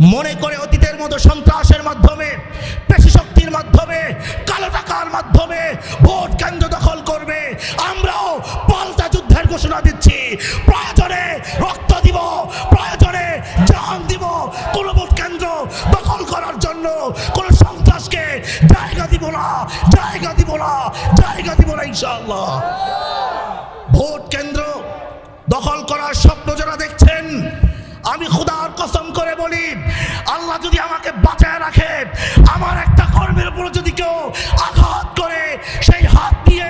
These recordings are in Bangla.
মনে করে অতীতের মতো সন্ত্রাসের মাধ্যমে, পেশি শক্তির মাধ্যমে, কালো টাকার মাধ্যমে ভোট কেন্দ্র দখল করবে। আমরাও পাল্টা যুদ্ধের ঘোষণা দিচ্ছি। প্রয়োজনে রক্ত দিব, প্রয়োজনে জান দিব। কোন ভোট কেন্দ্র দখল করার জন্য কোন সন্ত্রাসকে জায়গা দিব না, জায়গা দিব না, জায়গা দিব না ইনশাআল্লাহ। ভোট কেন্দ্র দখল করার স্বপ্ন যারা দেখছেন, আমি খুদার কসম করে বলি, আল্লাহ যদি আমাকে বাঁচায় রাখে, আমার একটা কর্মের উপর যদি কেউ আঘাত করে, সেই হাত দিয়ে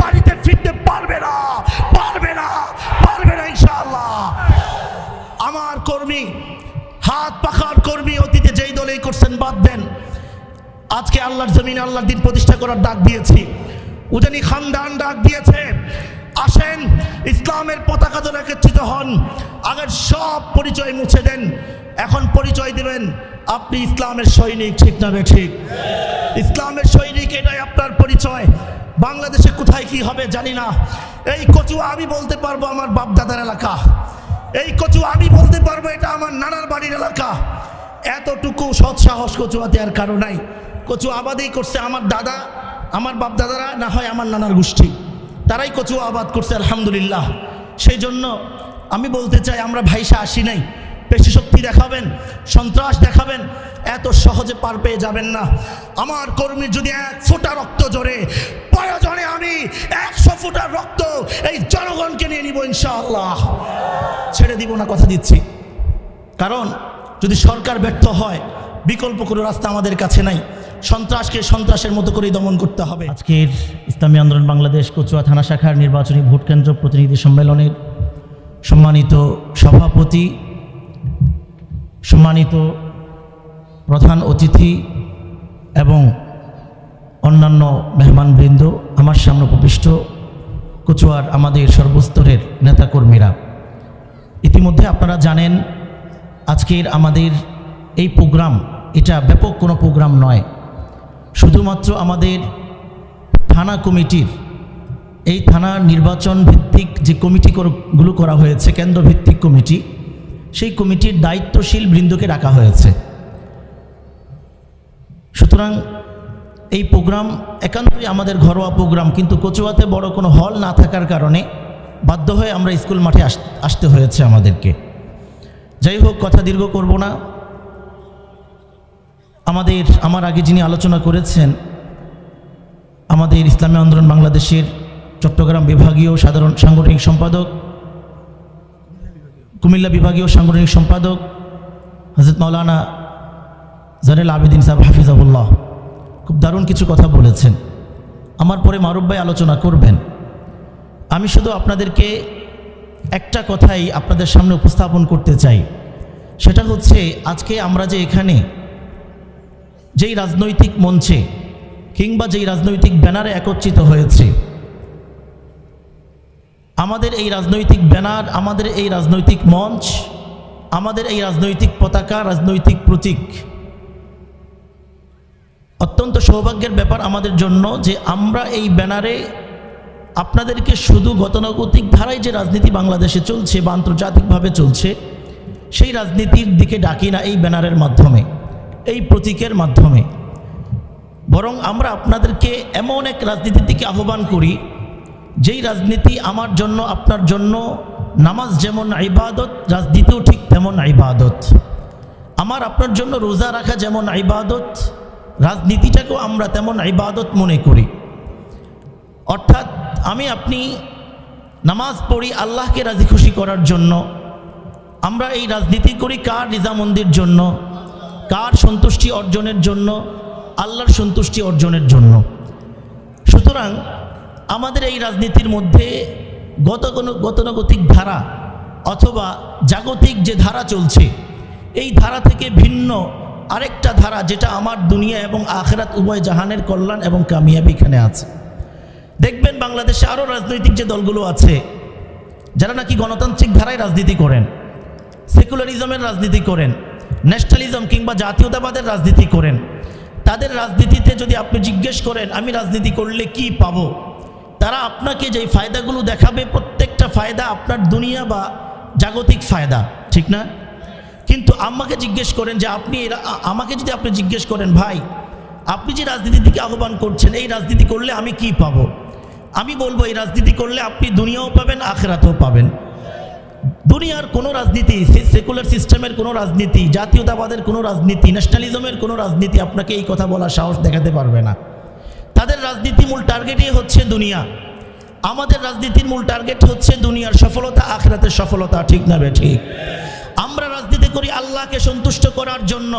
বাড়িতে ফিরতে পারবে না পারবে না পারবে না ইনশাআল্লাহ। আমার কর্মী, হাত পাখার কর্মী অতীতে যেই দলেই করছেন বাদ দেন। আজকে আল্লাহর জমিনে আল্লাহর দিন প্রতিষ্ঠা করার ডাক দিয়েছি। উজানি খানদান ডাক দিয়েছে। আসেন, ইসলামের পতাকা ধরে একত্রিত হন। আগের সব পরিচয় মুছে দেন। এখন পরিচয় দিবেন, আপনি ইসলামের সৈনিক, ঠিক না ঠিক? ইসলামের সৈনিক এটাই আপনার পরিচয়। বাংলাদেশে কোথায় কি হবে জানি না। এই কচুয়া আমি বলতে পারব আমার বাপ দাদার এলাকা। এই কচুয়া আমি বলতে পারব এটা আমার নানার বাড়ির এলাকা। এতটুকু সৎসাহস কচুয়াতে আর কারও নাই। কচু আবাদেই করছে আমার দাদা, আমার বাপ দাদারা না হয় আমার নানার গোষ্ঠী। তারাই কচুয়া আবাদ করছে, আলহামদুলিল্লাহ। সেই জন্য আমি বলতে চাই, আমরা ভাইসা আসি নাই, পেশি শক্তি দেখাবেন, সন্ত্রাস দেখাবেন, এত সহজে পার পেয়ে যাবেন না। আমার কর্মীর যদি এক ফোঁটা রক্ত জোরে প্রয়োজনে আমি একশো ফোঁটার রক্ত এই জনগণকে নিয়ে নিব ইনশাআল্লাহ। ছেড়ে দিব না, কথা দিচ্ছি। কারণ যদি সরকার ব্যর্থ হয় বিকল্প কোনো রাস্তা আমাদের কাছে নাই। সন্ত্রাসকে সন্ত্রাসের মতো করেই দমন করতে হবে। আজকের ইসলামী আন্দোলন বাংলাদেশ কচুয়া থানা শাখার নির্বাচনী ভোট কেন্দ্র প্রতিনিধি সম্মেলনের সম্মানিত সভাপতি, সম্মানিত প্রধান অতিথি এবং অন্যান্য মেহমানবৃন্দ, আমার সামনে উপবিষ্ট কচুয়ার আমাদের সর্বস্তরের নেতাকর্মীরা। ইতিমধ্যে আপনারা জানেন, আজকের আমাদের এই প্রোগ্রাম এটা ব্যাপক কোনো প্রোগ্রাম নয়। শুধুমাত্র আমাদের থানা কমিটির, এই থানা নির্বাচন ভিত্তিক যে কমিটি গুলো করা হয়েছে কেন্দ্র ভিত্তিক কমিটি, সেই কমিটির দায়িত্বশীল বৃন্দকে রাখা হয়েছে। সুতরাং এই প্রোগ্রাম একান্তই আমাদের ঘরোয়া প্রোগ্রাম, কিন্তু কচুয়াতে বড় কোনো হল না থাকার কারণে বাধ্য হয়ে আমরা স্কুল মাঠে আস- আসতে হয়েছে আমাদেরকে। যাই হোক, কথা দীর্ঘ করব না। আমাদের, আমার আগে যিনি আলোচনা করেছেন, আমাদের ইসলামী আন্দোলন বাংলাদেশের চট্টগ্রাম বিভাগীয় সাধারণ সাংগঠনিক সম্পাদক, কুমিল্লা বিভাগীয় সাংগঠনিক সম্পাদক হজরত মৌলানা জানেল আবেদিন সাহেব হাফিজাবুল্লাহ খুব দারুণ কিছু কথা বলেছেন। আমার পরে মারুফ ভাই আলোচনা করবেন। আমি শুধু আপনাদেরকে একটা কথাই আপনাদের সামনে উপস্থাপন করতে চাই। সেটা হচ্ছে, আজকে আমরা যে এখানে যেই রাজনৈতিক মঞ্চে কিংবা যেই রাজনৈতিক ব্যানারে একত্রিত হয়েছে, আমাদের এই রাজনৈতিক ব্যানার, আমাদের এই রাজনৈতিক মঞ্চ, আমাদের এই রাজনৈতিক পতাকা, রাজনৈতিক প্রতীক অত্যন্ত সৌভাগ্যের ব্যাপার আমাদের জন্য যে আমরা এই ব্যানারে আপনাদেরকে শুধু গতানুগতিক ধারায় যে রাজনীতি বাংলাদেশে চলছে বা আন্তর্জাতিকভাবে চলছে, সেই রাজনীতির দিকে ডাকি না এই ব্যানারের মাধ্যমে। এই প্রতীকের মাধ্যমে। বরং আমরা আপনাদেরকে এমন এক রাজনীতির দিকে আহ্বান করি, যেই রাজনীতি আমার জন্য, আপনার জন্য নামাজ যেমন ইবাদত, রাজনীতিও ঠিক তেমন ইবাদত। আমার, আপনার জন্য রোজা রাখা যেমন ইবাদত, রাজনীতিটাকেও আমরা তেমন ইবাদত মনে করি। অর্থাৎ আমি, আপনি নামাজ পড়ি আল্লাহকে রাজি খুশি করার জন্য, আমরা এই রাজনীতি করি কার রিজামন্দির জন্য কার সন্তুষ্টি অর্জনের জন্য? আল্লাহর সন্তুষ্টি অর্জনের জন্য। সুতরাং আমাদের এই রাজনীতির মধ্যে গত কোনো গতানুগতিক ধারা অথবা জাগতিক যে ধারা চলছে, এই ধারা থেকে ভিন্ন আরেকটা ধারা যেটা আমার দুনিয়া এবং আখেরাত উভয় জাহানের কল্যাণ এবং কামিয়াবি এখানে আছে। দেখবেন বাংলাদেশে আরও রাজনৈতিক যে দলগুলো আছে, যারা নাকি গণতান্ত্রিক ধারায় রাজনীতি করেন, সেকুলারিজমের রাজনীতি করেন ন্যাশনালিজম কিংবা জাতীয়তাবাদের রাজনীতি করেন। তাদের রাজনীতিতে যদি আপনি জিজ্ঞেস করেন, আমি রাজনীতি করলে কি পাবো? তারা আপনাকে যেই ফায়দাগুলো দেখাবে, প্রত্যেকটা ফায়দা আপনার দুনিয়া বা জাগতিক ফায়দা। ঠিক না? কিন্তু আমাকে জিজ্ঞেস করেন যে, আপনি আমাকে যদি আপনি জিজ্ঞেস করেন, ভাই, আপনি যে রাজনীতির দিকে আহ্বান করছেন, এই রাজনীতি করলে আমি কি পাবো? আমি বলব, এই রাজনীতি করলে আপনি দুনিয়াও পাবেন, আখেরাতেও পাবেন। দুনিয়ার কোনো রাজনীতি সেকুলার সিস্টেমের কোনো রাজনীতি, জাতীয়তাবাদের কোনো রাজনীতি ন্যাশনালিজমের কোনো রাজনীতি আপনাকে এই কথা বলার সাহস দেখাতে পারবে না। তাদের রাজনীতি মূল টার্গেটই হচ্ছে দুনিয়া। আমাদের রাজনীতির মূল টার্গেট হচ্ছে দুনিয়ার সফলতা, আখরাতের সফলতা, ঠিক না বে ঠিক? আমরা রাজনীতি করি আল্লাহকে সন্তুষ্ট করার জন্য।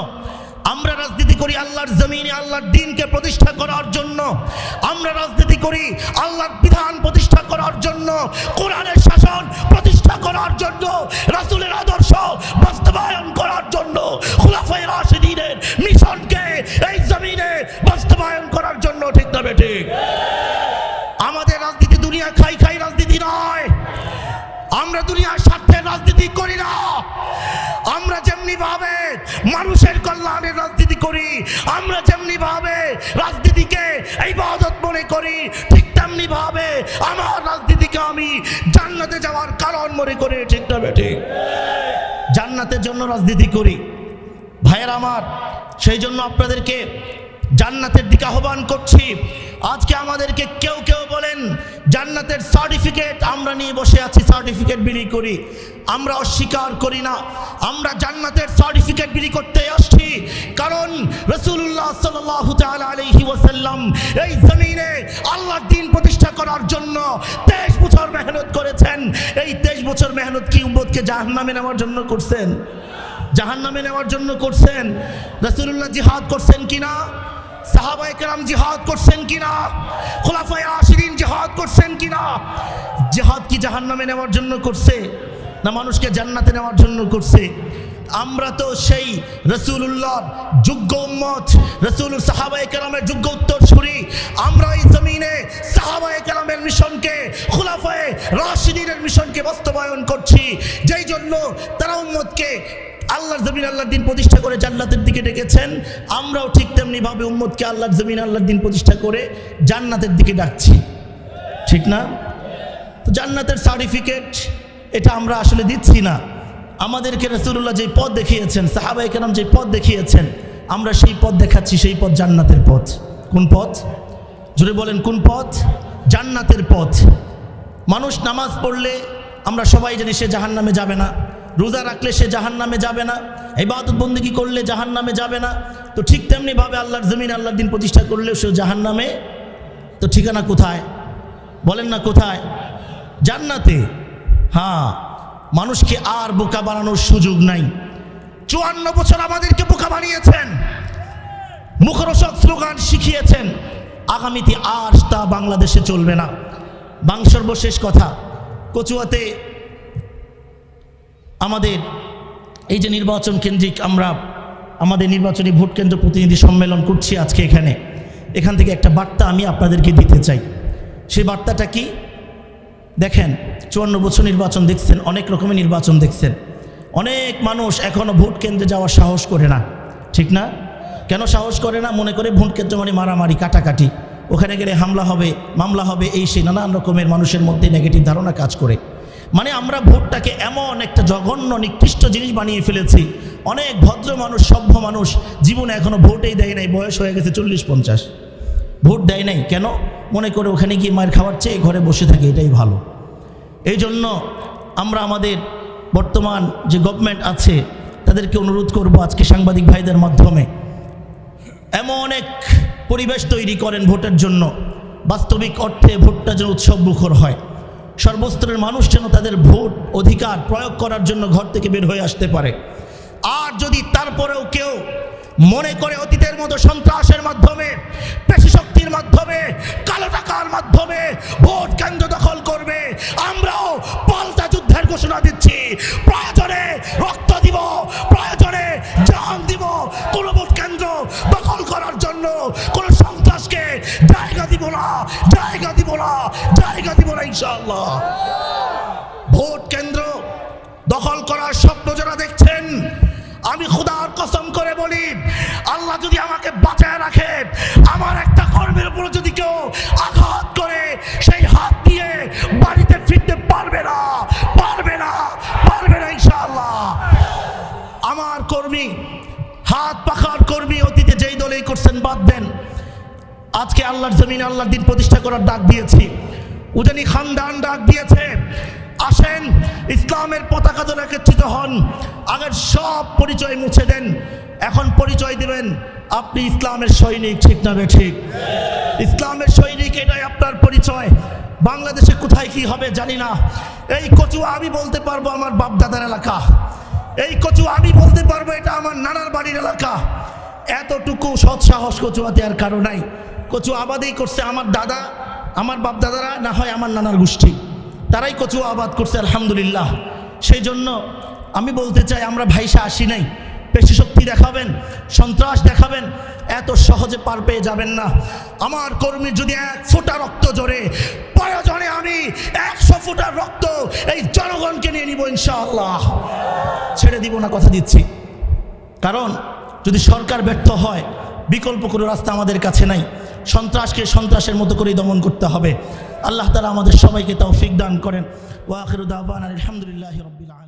আমরা রাজনীতি করি আল্লাহর জমিনে, আল্লাহর দিনকে প্রতিষ্ঠা করার জন্য। আমরা রাজনীতি করি আল্লাহর বিধান প্রতিষ্ঠা করার জন্য। কোরআনের শাসন প্রতিষ্ঠা করার জন্য। রাসূলের আদর্শ বাস্তবায়ন করার জন্য। খুলাফায়ে রাশিদিনের মিশনকে এই জমিনে বাস্তবায়ন করার জন্য, ঠিক না ঠিক আমাদের রাজনীতি দুনিয়া খাই খাই রাজনীতি নয়। আমরা দুনিয়ার স্বার্থে রাজনীতি করি না। আমরা যেমনি ভাবে মানুষের ভাবে রাজনীতিকে এই বাদত মনে করি, ঠিক তেমনি ভাবে আমার রাজনীতিকে আমি জান্নাতে যাওয়ার কারণ মনে করি, ঠিক না বেঠিক জান্নাতের জন্য রাজনীতি করি। ভাইয়ের আমার, সেই জন্য আপনাদেরকে জান্নাতের দিকে আহ্বান করছি। আজকে আমাদেরকে কেউ কেউ বলেন, জান্নাতের সার্টিফিকেট আমরা নিয়ে বসে আছি সার্টিফিকেট বিলি করি। আমরা অস্বীকার করি না। আমরা জান্নাতের সার্টিফিকেট বিলি করতে আসছি। কারণ রসুল্লাহ সাল্লাহ আলহি ওসাল্লাম এই জমিনে আল্লাহর দিন প্রতিষ্ঠা করার জন্য তেইশ বছর মেহনত করেছেন। এই তেইশ বছর মেহনত কি উম্মতকে জাহান্নামে নেওয়ার জন্য করছেন? জাহান নামে নেওয়ার জন্য করছেন? রসুল্লাহ জিহাদ করছেন কিনা? সাহাবাই কেরাম জিহাদ করছেন কিনা? খোলাফায় আশিরিন জিহাদ করছেন কিনা? জিহাদ কি জাহান নামে নেওয়ার জন্য করছে? না মানুষকে জান্নাতে নেওয়ার জন্য করছে? আমরা তো সেই রসুল্লাহর যোগ্য উম্মত রসুল সাহাবাই কেরামের যোগ্য উত্তর ছুরি আমরা এই জমিনে সাহাবাই কেরামের মিশনকে, খুলাফায়ে রাশিদিনের মিশনকে বাস্তবায়ন করছি। যেই জন্য তারা উম্মতকে আল্লাহর জমিন আল্লাহর দিন প্রতিষ্ঠা করে জান্নাতের দিকে ডেকেছেন। আমরাও ঠিক তেমনি ভাবে উম্মতকে আল্লাহর জমিন আল্লাহর দিন প্রতিষ্ঠা করে জান্নাতের দিকে ডাকছি। ঠিক না? তো জান্নাতের সার্টিফিকেট এটা আমরা আসলে দিচ্ছি না। আমাদেরকে রসুল্লাহ যে পথ দেখিয়েছেন সাহাবাই কেরাম যে পথ দেখিয়েছেন, আমরা সেই পথ দেখাচ্ছি, সেই পথ জান্নাতের পথ। কোন পথ? জুড়ে বলেন, কোন পথ? জান্নাতের পথ। মানুষ নামাজ পড়লে আমরা সবাই জানি সে জাহান নামে যাবে না। রোজা রাখলে সে জাহান নামে যাবে না, ইবাদত বন্দিগি করলে জাহান নামে যাবে না, তো ঠিক তেমনি ভাবে আল্লাহর জমিন আল্লাহর দিন প্রতিষ্ঠা করলেও সে জাহান নামে তো ঠিকানা কোথায়? বলেন না কোথায়? জান্নাতে। হ্যাঁ মানুষকে আর বোকা বানানোর সুযোগ নাই। চুয়ান্ন বছর আমাদেরকে বোকা বানিয়েছেন। মুখরসক স্লোগান শিখিয়েছেন, আগামীতে আর তা বাংলাদেশে চলবে না। বাং সর্বশেষ কথা, কচুয়াতে আমাদের এই যে নির্বাচন কেন্দ্রিক আমরা আমাদের নির্বাচনী ভোট কেন্দ্র প্রতিনিধি সম্মেলন করছি আজকে এখানে। এখান থেকে একটা বার্তা আমি আপনাদেরকে দিতে চাই। সেই বার্তাটা কি? দেখেন, চুয়ান্ন বছর নির্বাচন দেখছেন, অনেক রকমের নির্বাচন দেখছেন। অনেক মানুষ এখনও ভোট কেন্দ্রে যাওয়ার সাহস করে না। ঠিক না? কেন সাহস করে না? মনে করে ভোট কেন্দ্র মানে মারামারি, কাটাকাটি। ওখানে গেলে হামলা হবে, মামলা হবে, এই সেই নানান রকমের মানুষের মধ্যে নেগেটিভ ধারণা কাজ করে। মানে আমরা ভোটটাকে এমন একটা জঘন্য, নিকৃষ্ট জিনিস বানিয়ে ফেলেছি। অনেক ভদ্র মানুষ, সভ্য মানুষ, জীবনে এখনও ভোটেই দেয় নাই, বয়স হয়ে গেছে চল্লিশ পঞ্চাশ। ভোট দেয় নাই, কেন? মনে করে ওখানে গিয়ে মায়ের খাওয়ার চেয়ে ঘরে বসে থাকে, এটাই ভালো। এই জন্য আমরা আমাদের বর্তমান যে গভর্নমেন্ট আছে, তাদেরকে অনুরোধ করব আজকে সাংবাদিক ভাইদের মাধ্যমে, এমন এক পরিবেশ তৈরি করেন ভোটের জন্য। বাস্তবিক অর্থে ভোটটা যেন উৎসব মুখর হয়। সর্বস্তরের মানুষ যেন তাদের ভোট অধিকার প্রয়োগ করার জন্য ঘর থেকে বের হয়ে আসতে পারে। আর যদি তারপরেও কেউ মনে করে অতীতের মতো সন্ত্রাসের মাধ্যমে, পেশি শক্তির মাধ্যমে, কালো টাকার মাধ্যমে ভোট কেন্দ্র দখল করবে, আমরাও পাল্টা যুদ্ধের ঘোষণা দিচ্ছি। প্রয়োজনে ইনশাআল্লাহ। ভোট কেন্দ্র দখল করার স্বপ্ন যারা দেখছেন, আমি খুদার কসম করে বলি, আল্লাহ যদি আমাকে বাঁচায় রাখে, আমার একটা কর্মের উপর যদি কেউ আঘাত করে, সেই হাত দিয়ে বাড়িতে ফিরতে পারবে না পারবে না পারবে না ইনশাআল্লাহ। আমার কর্মী, হাত পাখার কর্মী অতীতে যেই দলেই করছেন, বাদ দেন। আজকে আল্লাহর জমিনে আল্লাহর দিন প্রতিষ্ঠা করার ডাক দিয়েছি। উজানি খানদান ডাক দিয়েছে, আসেন, ইসলামের পতাকা ধরে একত্রিত হন, আগের সব পরিচয় মুছে দেন, এখন পরিচয় দিবেন, আপনি ইসলামের সৈনিক, ঠিক না ঠিক? ইসলামের সৈনিক এটাই আপনার পরিচয়, বাংলাদেশে কোথায় কি হবে জানি না। এই কচুয়া আমি বলতে পারব আমার বাপদাদার এলাকা। এই কচুয়া আমি বলতে পারব এটা আমার নানার বাড়ির এলাকা। এতটুকু সৎসাহস কচুয়াতে আর কারও নাই। কচু আবাদেই করছে আমার দাদা আমার বাপ দাদারা না হয় আমার নানার গোষ্ঠী। তারাই কচু আবাদ করছে, আলহামদুলিল্লাহ। সেই জন্য আমি বলতে চাই, আমরা ভাইসা আসি নাই। পেশি শক্তি দেখাবেন, সন্ত্রাস দেখাবেন, এত সহজে পার পেয়ে যাবেন না। আমার কর্মীর যদি এক ফোঁটা রক্ত জোরে প্রয়োজনে আমি একশো ফোঁটার রক্ত এই জনগণকে নিয়ে নিব ইনশাআল্লাহ। ছেড়ে দিব না, কথা দিচ্ছি। কারণ যদি সরকার ব্যর্থ হয় বিকল্প কোনো রাস্তা আমাদের কাছে নাই। সন্ত্রাসকে সন্ত্রাসের মতো করেই দমন করতে হবে। আল্লাহ তালা আমাদের সবাইকে তাও ফিক দান করেন। ওয়াখিরুদ্দাবান আলহামদুলিল্লাহ রবিল আলম